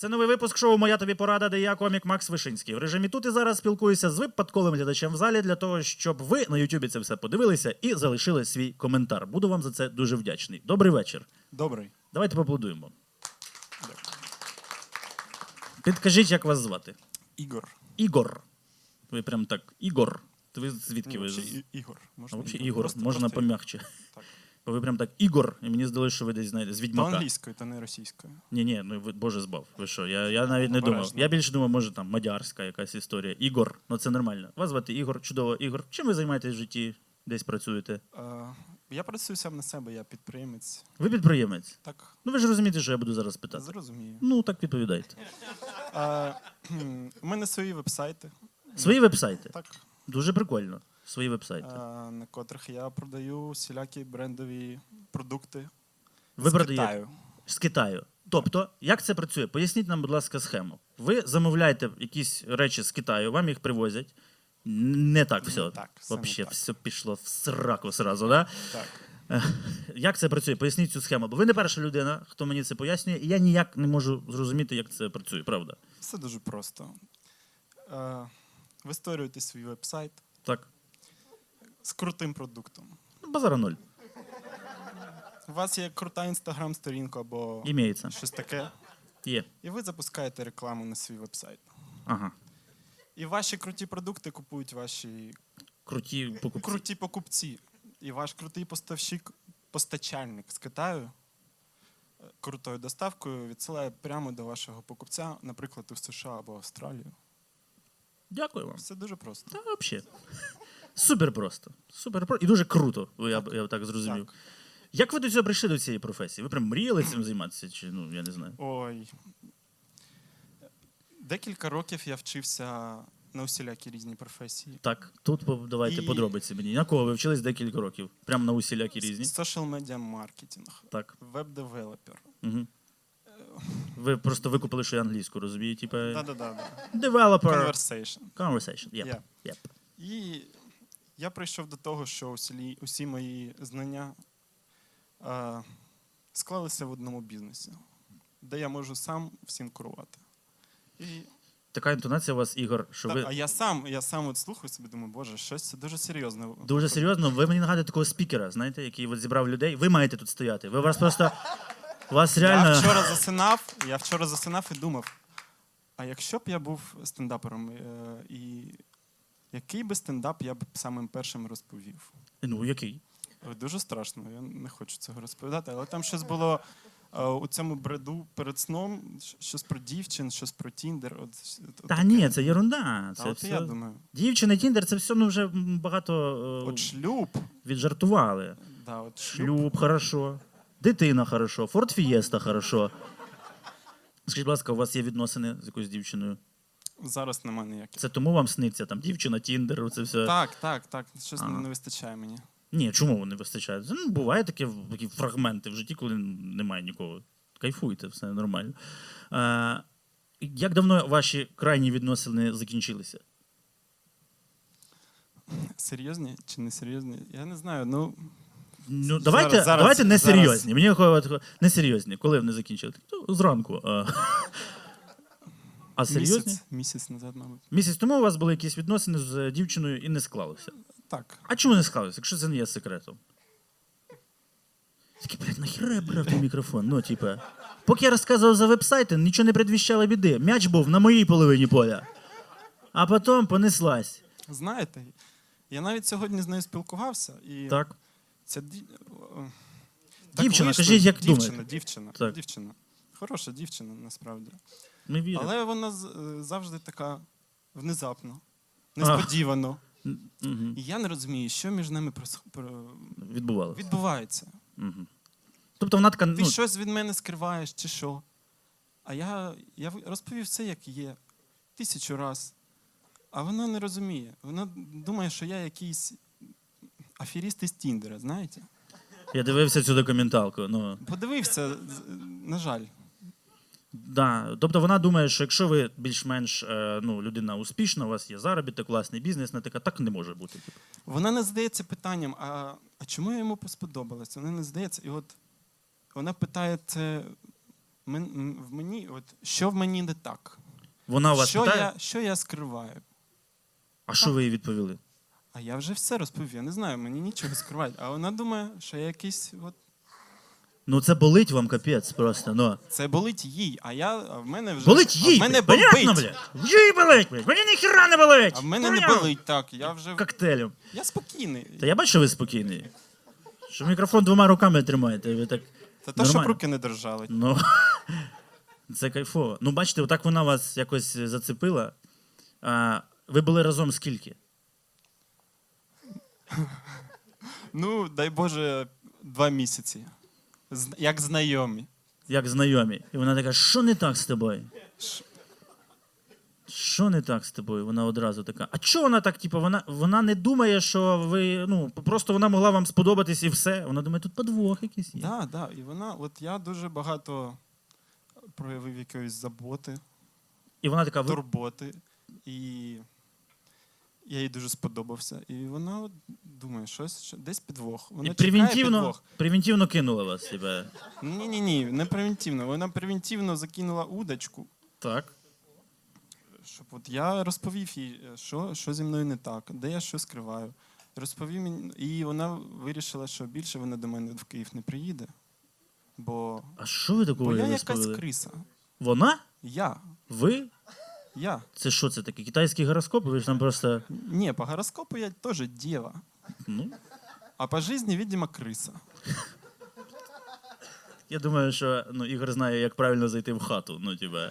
Це новий випуск шоу Моя тобі порада, де я комік Макс Вишинський. В режимі тут і зараз спілкуюся з випадковим глядачем в залі для того, щоб ви на Ютубі це все подивилися і залишили свій коментар. Буду вам за це дуже вдячний. Добрий вечір. Добрий. Давайте поаплодуємо. Підкажіть, як вас звати? Ігор. Ігор. Ви прям так. Ігор. То ви звідки ви? Ігор. А Можна взагалі Ігор, Просто- можна просто пом'якче. Так. Бо ви прям так Ігор, і мені здалося, що ви десь знаєте, з То Відьмака. англійською, то не російською. Ні, ні, ну ви Боже збав. Ви що? Я, я навіть не думав. Я більше думав, може там мадярська якась історія. Ігор, ну це нормально. Вас звати Ігор, чудово, Ігор. Чим ви займаєтесь в житті? Десь працюєте? Е, я працюю сам на себе, я підприємець. Ви підприємець? Так, Ну ви ж розумієте, що я буду зараз питати. зрозумію. Ну так відповідайте. Е, у мене свої вебсайти. Свої вебсайти. Так, Дуже прикольно. Свої вебсайти. е, на котрих я продаю всілякі брендові продукти Ви з продаєте Китаю. з Китаю. Тобто, як це працює? Поясніть нам, будь ласка, схему. Ви замовляєте якісь речі з Китаю, вам їх привозять. Не так все. Не так, все не Вообще, так. все пішло в сраку сразу, да? Так. Як це працює? Поясніть цю схему. Бо ви не перша людина, хто мені це пояснює, і я ніяк не можу зрозуміти, як це працює, правда? Все дуже просто. Е, ви створюєте свій вебсайт Так. З крутим продуктом. Ну, Базара ноль. У вас є крута інстаграм-сторінка або Імеється. щось таке, Є. і ви запускаєте рекламу на свій вебсайт. Ага. І ваші круті продукти купують ваші Круті покупці. круті покупці. І ваш крутий поставщик, постачальник з Китаю е, крутою доставкою відсилає прямо до вашого покупця, наприклад, у США або Австралію. Дякую вам. Все дуже просто. Та взагалі. Супер просто. Супер просто. І дуже круто, я, б- я так зрозумів. Так. Як ви до цього прийшли до цієї професії? Ви прям мріяли цим займатися? Чи ну я не знаю. Ой. Декілька років я вчився на усілякі різні професії. Так, тут по- давайте І- подробиці мені. На кого ви вчились декілька років? Прямо на усілякі різні? Social медіа маркетинг, Так. веб-девелопер. Угу. Ви просто викупили, що я англійську, розумієте? Типа Да-да-да. developer Conversation. conversation. Yep. Yeah. Yep. І я прийшов до того, що усі, усі мої знання е, склалися в одному бізнесі, де я можу сам всім керувати. І, Така інтонація у вас, Ігор, що та- ви А я сам, я сам от слухаю собі, думаю, боже, щось це дуже серйозно. дуже серйозно. Ви мені нагадуєте такого спікера, знаєте, який от зібрав людей. Ви маєте тут стояти. Ви вас просто вас Я вчора засинав, я вчора засинав і думав, а якщо б я був стендапером, е, і який би стендап я б самим першим розповів? ну який? Дуже страшно, я не хочу цього розповідати, але там щось було е, у цьому бреду перед сном, щось про дівчин, щось про Тіндер. От, от Та таке. ні, це ерунда. Та Це от все... я думаю, Дівчина, Тіндер, це все ну вже багато е, от шлюб, віджартували. да, от шлюб, Шлюб хорошо, дитина хорошо, Форд Фієста хорошо. Скажіть, будь ласка, у вас є відносини з якоюсь дівчиною? Зараз нема ніяких. Це тому вам сниться там дівчина, Тіндер, це все. Так, так, так, щось Ага. не вистачає мені. Ні, чому не вистачає? Ну, буває таке, такі фрагменти в житті, коли немає нікого. Кайфуйте, все нормально. А, як давно ваші крайні відносини закінчилися? Серйозні чи не серйозні? Я не знаю. Ну, Ну, давайте, Зараз- давайте не зараз. серйозні. Мені такого- не серйозні. Коли вони закінчили? Ну, зранку. А серйозні? місяць, місяць назад, мабуть. Місяць тому у вас були якісь відносини з дівчиною і не склалося. Так. А чому не склалося, якщо це не є секретом? Такий, блядь, нахіра я брав той мікрофон? Ну, типа. Поки я розказував за веб-сайти, нічого не предвіщало біди. М'яч був на моїй половині поля. А потім понеслась. Знаєте, я навіть сьогодні з нею спілкувався, і Так. ця ді... о, так Дівчина, вийшло. кажіть, як дівчина, думаєте. Дівчина, Так. дівчина. Хороша дівчина, насправді. Ми віримо. Але вона е, завжди така внезапно, несподівано. Угу. І я не розумію, що між нами прос- про- Відбувалося. відбувається. Угу. Тобто вона така, Ти ну, щось від мене скриваєш, чи що? А я, я в- розповів все, як є, тисячу раз. А вона не розуміє. Вона думає, що я якийсь аферіст із Тіндера, знаєте? я дивився цю документалку. Ну, Подивився, з- на жаль. Да. Тобто вона думає, що якщо ви більш-менш е, ну, людина успішна, у вас є заробіток, власний бізнес, вона така, так не може бути. Типу. Вона не задається питанням, а, а чому я йому сподобалась? Вона не здається. І от вона питає це в мені, от, що в мені не так? Вона у вас що, питає, я, що я скриваю? а що ви їй відповіли? А я вже все розповів. Я не знаю, мені нічого скривати. А вона думає, що я якийсь. От, Ну це болить вам капець просто. Ну. це болить їй, а я в мене вже. Болить а їй! в мене блядь, понятно, болить. блядь? Їй болить, блядь! Мені ніхіра не болить! А в мене не Поняв? болить так. Я вже. Коктейлем. Я спокійний. Та я бачу, що ви спокійний. Що мікрофон двома руками тримаєте. Ви так. Та то, щоб нормально. руки не держали. Ну, це кайфово. Ну, бачите, отак вона вас якось зацепила. А, ви були разом скільки? Ну, дай Боже, два місяці. З- Як знайомі. Як знайомі. І вона така, що не так з тобою? Що не так з тобою? Вона одразу така. А чого вона так, типу, вона, вона не думає, що ви. Ну, просто вона могла вам сподобатись і все. Вона думає, тут подвох якийсь є. Да, да. І вона, от я дуже багато проявив якоїсь заботи, І вона така, ви... турботи. І я їй дуже сподобався. І вона от думає, щось що- десь підвох. Вона і чекає превентивно, підвох. превентивно кинула вас. Типу. Ні, ні, ні, не превентивно. Вона превентивно закинула удочку, Так. щоб от я розповів їй, е, що, що зі мною не так, де я що скриваю. Розповів мені, і вона вирішила, що більше вона до мене в Київ не приїде. Бо, А що ви такого бо я їй якась розповіли? криса. Вона? Я. Ви? Я. Це що це таке? Китайський гороскоп? Ви ж там просто. Не, по гороскопу я тоже дева. Ну, А по жизни, видимо, крыса. я думаю, що ну, Ігор знає, як правильно зайти в хату. Ну, типа.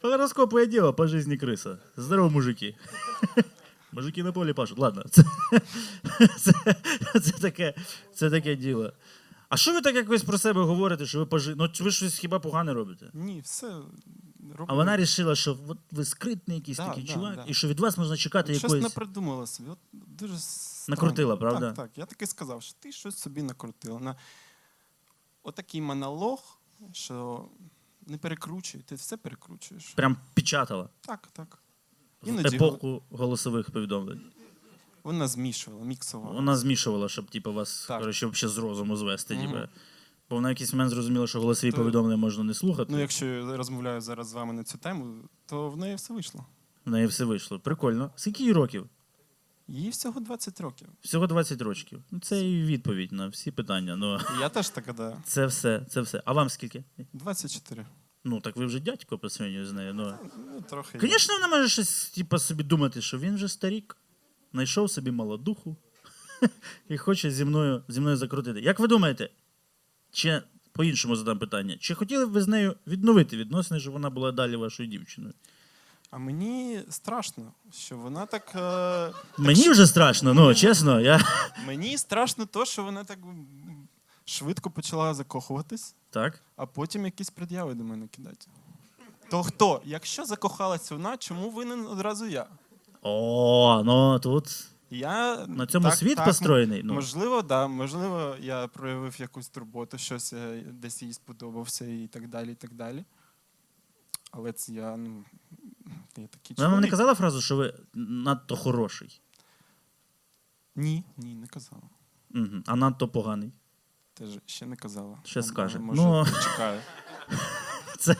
По гороскопу я діла, по житті криса. Здорово, мужики. Мужики на полі пашуть. Ладно, це, це, це, таке, це таке діло. А що ви так якось про себе говорите, що ви пожи... Ну, ви щось хіба погане робите? Ні, все. Роблю. А вона вирішила, що от ви скритний якийсь Да, такий да, чувак, да. і що від вас можна чекати Щось якоїсь. напридумала собі. От дуже странно. Накрутила, правда? Так, так. Я таки сказав, що ти щось собі накрутила. На... Отакий монолог, що не перекручуй, ти все перекручуєш. Прям печатала Так, так. Іноді епоху голосових повідомлень. Вона змішувала, міксувала. Вона змішувала, щоб типу, вас Так. коротше, взагалі з розуму звести. Мгм. Типу. Бо вона в якийсь момент зрозуміла, що голосові То- повідомлення можна не слухати. Ну, якщо я розмовляю зараз з вами на цю тему, то в неї все вийшло. В неї все вийшло. Прикольно. Скільки їй років? Їй всього 20 років. Всього 20 років. Ну, це і відповідь на всі питання. Ну, І я теж така, да. це все, це все. А вам скільки? 24. Ну, так ви вже дядько по сравнению з нею. Ну. Ну, трохи. Звісно, вона може щось типу, собі думати, що він вже старік, знайшов собі молодуху і хоче зі мною, зі мною закрутити. Як ви думаєте, чи по-іншому задам питання, чи хотіли б ви з нею відновити відносини, щоб вона була далі вашою дівчиною? А мені страшно, що вона так. Е... Мені вже страшно, ну чесно, я Мені страшно то, що вона так швидко почала закохуватись, так. а потім якісь пред'яви до мене кидати. То хто? Якщо закохалась вона, чому винен одразу я? О, ну тут Я на цьому так, світ так, построєний. Ну. Можливо, да. Можливо, я проявив якусь турботу, щось я десь їй сподобався і так далі. і так далі. Але це я, ну, я такий Вона вам не казала фразу, що ви надто хороший, Ні, ні, не казала. угу. а надто поганий. Теж ще не казала. Ще Може, скаже. Може, Ну. чекаю. Це,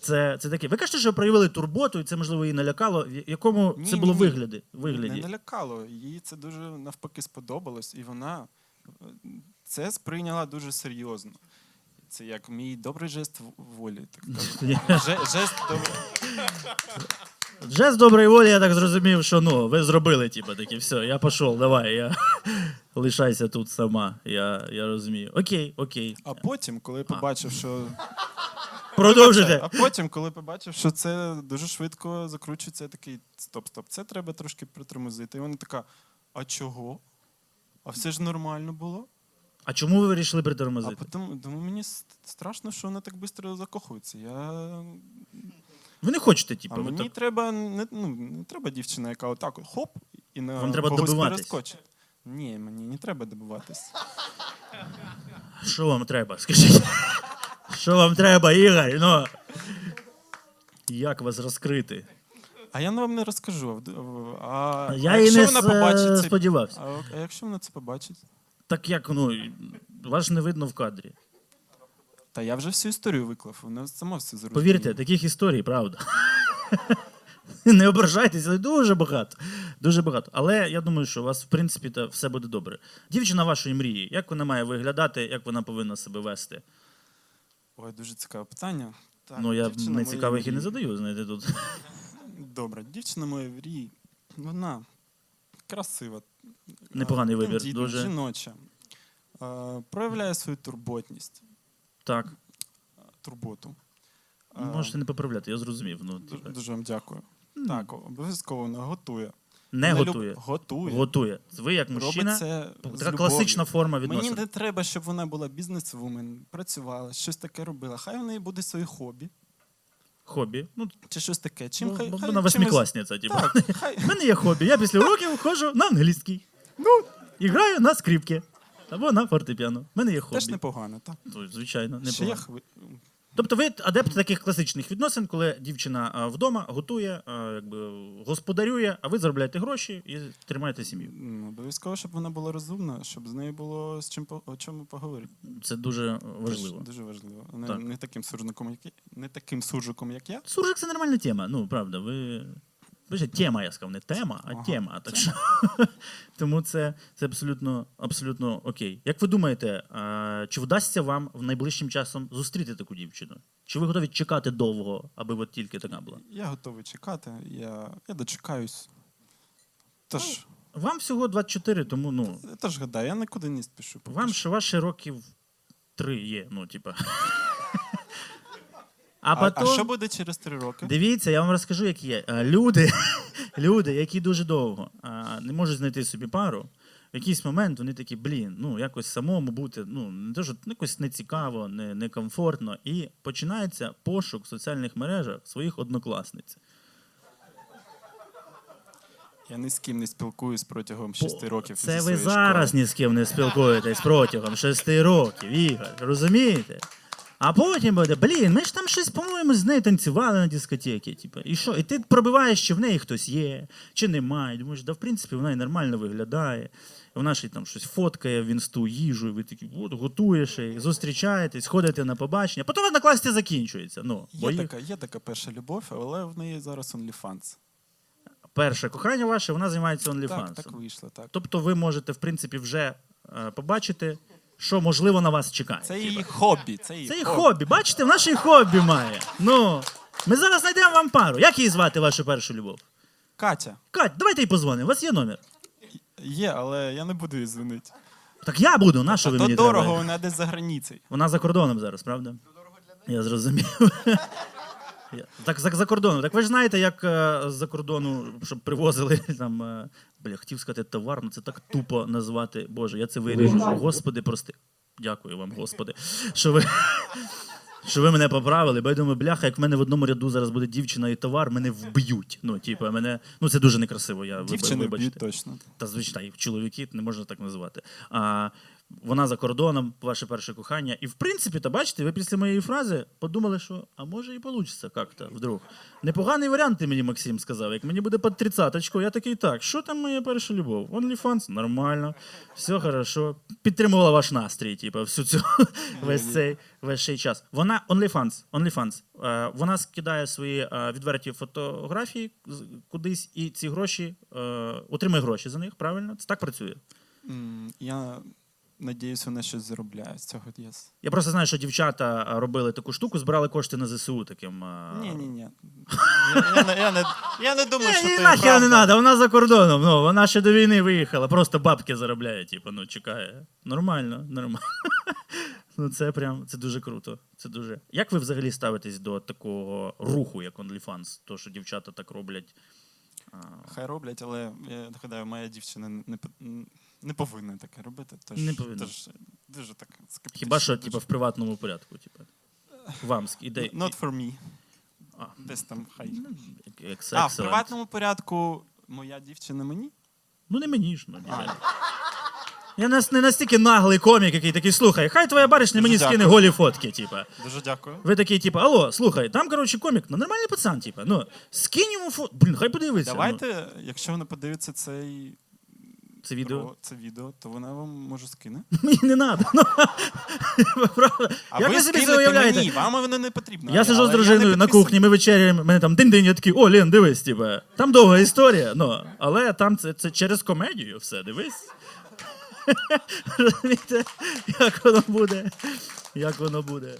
це, це таке. Ви кажете, що проявили турботу, і це, можливо, її налякало. В якому Ні, це було ні, ні. вигляді? Не налякало. Їй це дуже навпаки сподобалось, і вона е, це сприйняла дуже серйозно. Це як мій добрий жест волі. Так Жест. Вже доброї волі я так зрозумів, що ну, ви зробили, типу, такі, все, я пішов, давай, я лишайся тут сама. Я, я розумію. Окей, окей. А потім, коли побачив, що Продовжуйте. а потім, коли побачив, що це дуже швидко закручується, я такий стоп, стоп, це треба трошки притормозити. І вона така: а чого? А все ж нормально було. А чому ви вирішили А притормозити? потім думаю, мені с- страшно, що вона так швидко закохується. Я... Ви не хочете, типу, А ви мені так- треба не, ну, не треба дівчина, яка отак от хоп і на Вам треба когось добиватись. перескочить. Ні, мені не треба добиватись. Що вам треба? Скажіть. Що вам треба, Ігор? Ну, як вас розкрити? А я вам не розкажу. А Я а і якщо не вона с- побачить це, сподівався. а, а якщо вона це побачить? Так як, ну, вас ж не видно в кадрі. Та я вже всю історію виклав, вона сама все зрозуміє. Повірте, таких історій, правда. Не ображайтеся, але дуже багато. Дуже багато. Але я думаю, що у вас, в принципі, та все буде добре. Дівчина вашої мрії, як вона має виглядати, як вона повинна себе вести? Ой, дуже цікаве питання. Так, ну, я не цікавих і не задаю, знаєте, тут. Добре, дівчина моєї мрії, вона красива, Непоганий а, вибір, тендітна, дуже. жіноча, а, проявляє свою турботність, Так, турботу. Можете не поправляти, я зрозумів. Ну, ду- Дуже вам дякую. Так, обов'язково вона готує. Не Вона люб- готує. Готує. Готує. Ви як Робить мужчина, це така класична форма Мені не треба, щоб вона була бізнес-вумен, працювала, щось таке робила. Хай в неї буде своє хобі Хобі. Ну, чи щось таке. Чим бо- хай, хай вона восьмикласниця, типу. Так, хай, У мене є хобі. Я після уроків ходжу на англійський. Ну, і граю на скрипки. Або на фортепіано. У мене є хобі. теж непогано, так. Ну, Звичайно, Ще є непогано. хви- Тобто ви адепт таких класичних відносин, коли дівчина вдома готує, якби господарює, а ви заробляєте гроші і тримаєте сім'ю. Ну, Обов'язково, щоб вона була розумна, щоб з нею було з чим по- о чому поговорити. Це дуже важливо. Дуже, дуже важливо. Не, Так. не таким суржиком, як не таким суржиком, як я. Суржик це нормальна тема. Ну, правда, ви. Ж тема, я сказав, не тема, а Ага. тема. Так що... Тому це, це абсолютно, абсолютно окей. Як ви думаєте, чи вдасться вам в найближчим часом зустріти таку дівчину? Чи ви готові чекати довго, аби от тільки така була? Я готовий чекати, я, я дочекаюсь. Тож, Вам всього 24, тому ну. я теж гадаю, я нікуди не спішу. поки Вам ще ваші років три є, ну, типа. А, а, а що буде через три роки? Дивіться, я вам розкажу, як є. Люди, люди, які дуже довго не можуть знайти собі пару, в якийсь момент вони такі, блін, ну якось самому бути, ну не то, що ну, якось нецікаво, не, некомфортно. І починається пошук в соціальних мережах своїх однокласниць. Я ні з ким не спілкуюсь протягом шести років. Це ви зараз школи. ні з ким не спілкуєтесь протягом шести років, Ігор, розумієте? А потім буде, блін, ми ж там щось, по-моєму, з нею танцювали на дискотеці. Типу, і що? І ти пробиваєш, чи в неї хтось є, чи немає. Думаєш, да в принципі вона і нормально виглядає. Вона і там щось фоткає в інсту, їжу, і ви такі, от, готуєш, і зустрічаєтесь, ходите на побачення. Потім однокласці закінчується. Ну, бо Є їх- така, є така перша любов, але в неї зараз OnlyFans. перше кохання ваше, вона займається Так, OnlyFans. так вийшло, так. Тобто ви можете, в принципі, вже е, побачити, що можливо на вас чекає. Це її хобі. Це її Це її хобі. Бачите, в нашій хобі має. Ну, ми зараз знайдемо вам пару. Як її звати, вашу першу любов? Катя. Кать, давайте їй позвонимо. У вас є номер. Є, але я не буду її дзвонити. Так я буду, на що ви то мені дорого, треба? вона десь за границею. Вона за кордоном зараз, правда? Я зрозумів. Я- Так, за, за кордоном. Так ви ж знаєте, як е, з-за кордону, щоб привозили там. Е, бля, хотів сказати товар, ну це так тупо назвати. Боже, я це виріжу. Господи, прости. Дякую вам, Господи, що ви. Що ви мене поправили, бо я думаю, бляха, як в мене в одному ряду зараз буде дівчина і товар, мене вб'ють. Ну, типу, мене. Ну, це дуже некрасиво. Я Дівчини вибачте. точно. Та звичайно, чоловіки не можна так називати. А, вона за кордоном, ваше перше кохання. І в принципі, то бачите, ви після моєї фрази подумали, що а може і вийде як-то вдруг. Непоганий варіант, ти мені Максим сказав. Як мені буде під тридцяточку, я такий так. Що там моя перша любов? OnlyFans? Нормально, все хорошо. Підтримувала ваш настрій, типу, всю цю весь цей весь цей час. Вона OnlyFans, OnlyFans. Е, вона скидає свої е, відверті фотографії кудись, і ці гроші е, отримує гроші за них. Правильно? Це так працює. Я надіюсь, вона щось заробляє з цього єс. Я просто знаю, що дівчата робили таку штуку, збирали кошти на ЗСУ таким. Ні, ні, ні. Я, я, не- я, не, я не думаю, що це нахер не треба, вона за кордоном. Ну, вона ще до війни виїхала, просто бабки заробляє, типу, ну, чекає. Нормально, нормально. Ну, це прям це дуже круто. Це дуже. Як ви взагалі ставитесь до такого руху, як OnlyFans? То, що дівчата так роблять. А, Хай роблять, але я гадаю, моя дівчина не, не повинна таке робити. Тож, Не повинна. Тож, дуже так скептично. Хіба що, типу, в приватному порядку, типу. Вам іде. Not for me. А, Десь там хай. як А, в приватному порядку моя дівчина мені? Ну не мені ж, ну ні. Я нас не настільки наглий комік, який такий, слухай, хай твоя баришня мені Дуже скине голі фотки, типа. Дуже дякую. Ви такий, типа, алло, слухай, там, коротше, комік, ну нормальний пацан, типа. Ну, скинь йому фото. Блін, хай подивиться. Давайте, якщо вона подивиться цей це відео. про це відео, то вона вам може скине. Мені не треба. Ну. А Як ви ви собі це скинете уявляєте? мені, вам воно не потрібно. Я сижу з Але не дружиною на підписаний. кухні, ми вечеряємо, мене там динь-динь, я такий, о, Лен, дивись, типа. Там довга історія, ну, але там це, це через комедію все, дивись. Розумієте, як воно буде? Як воно буде?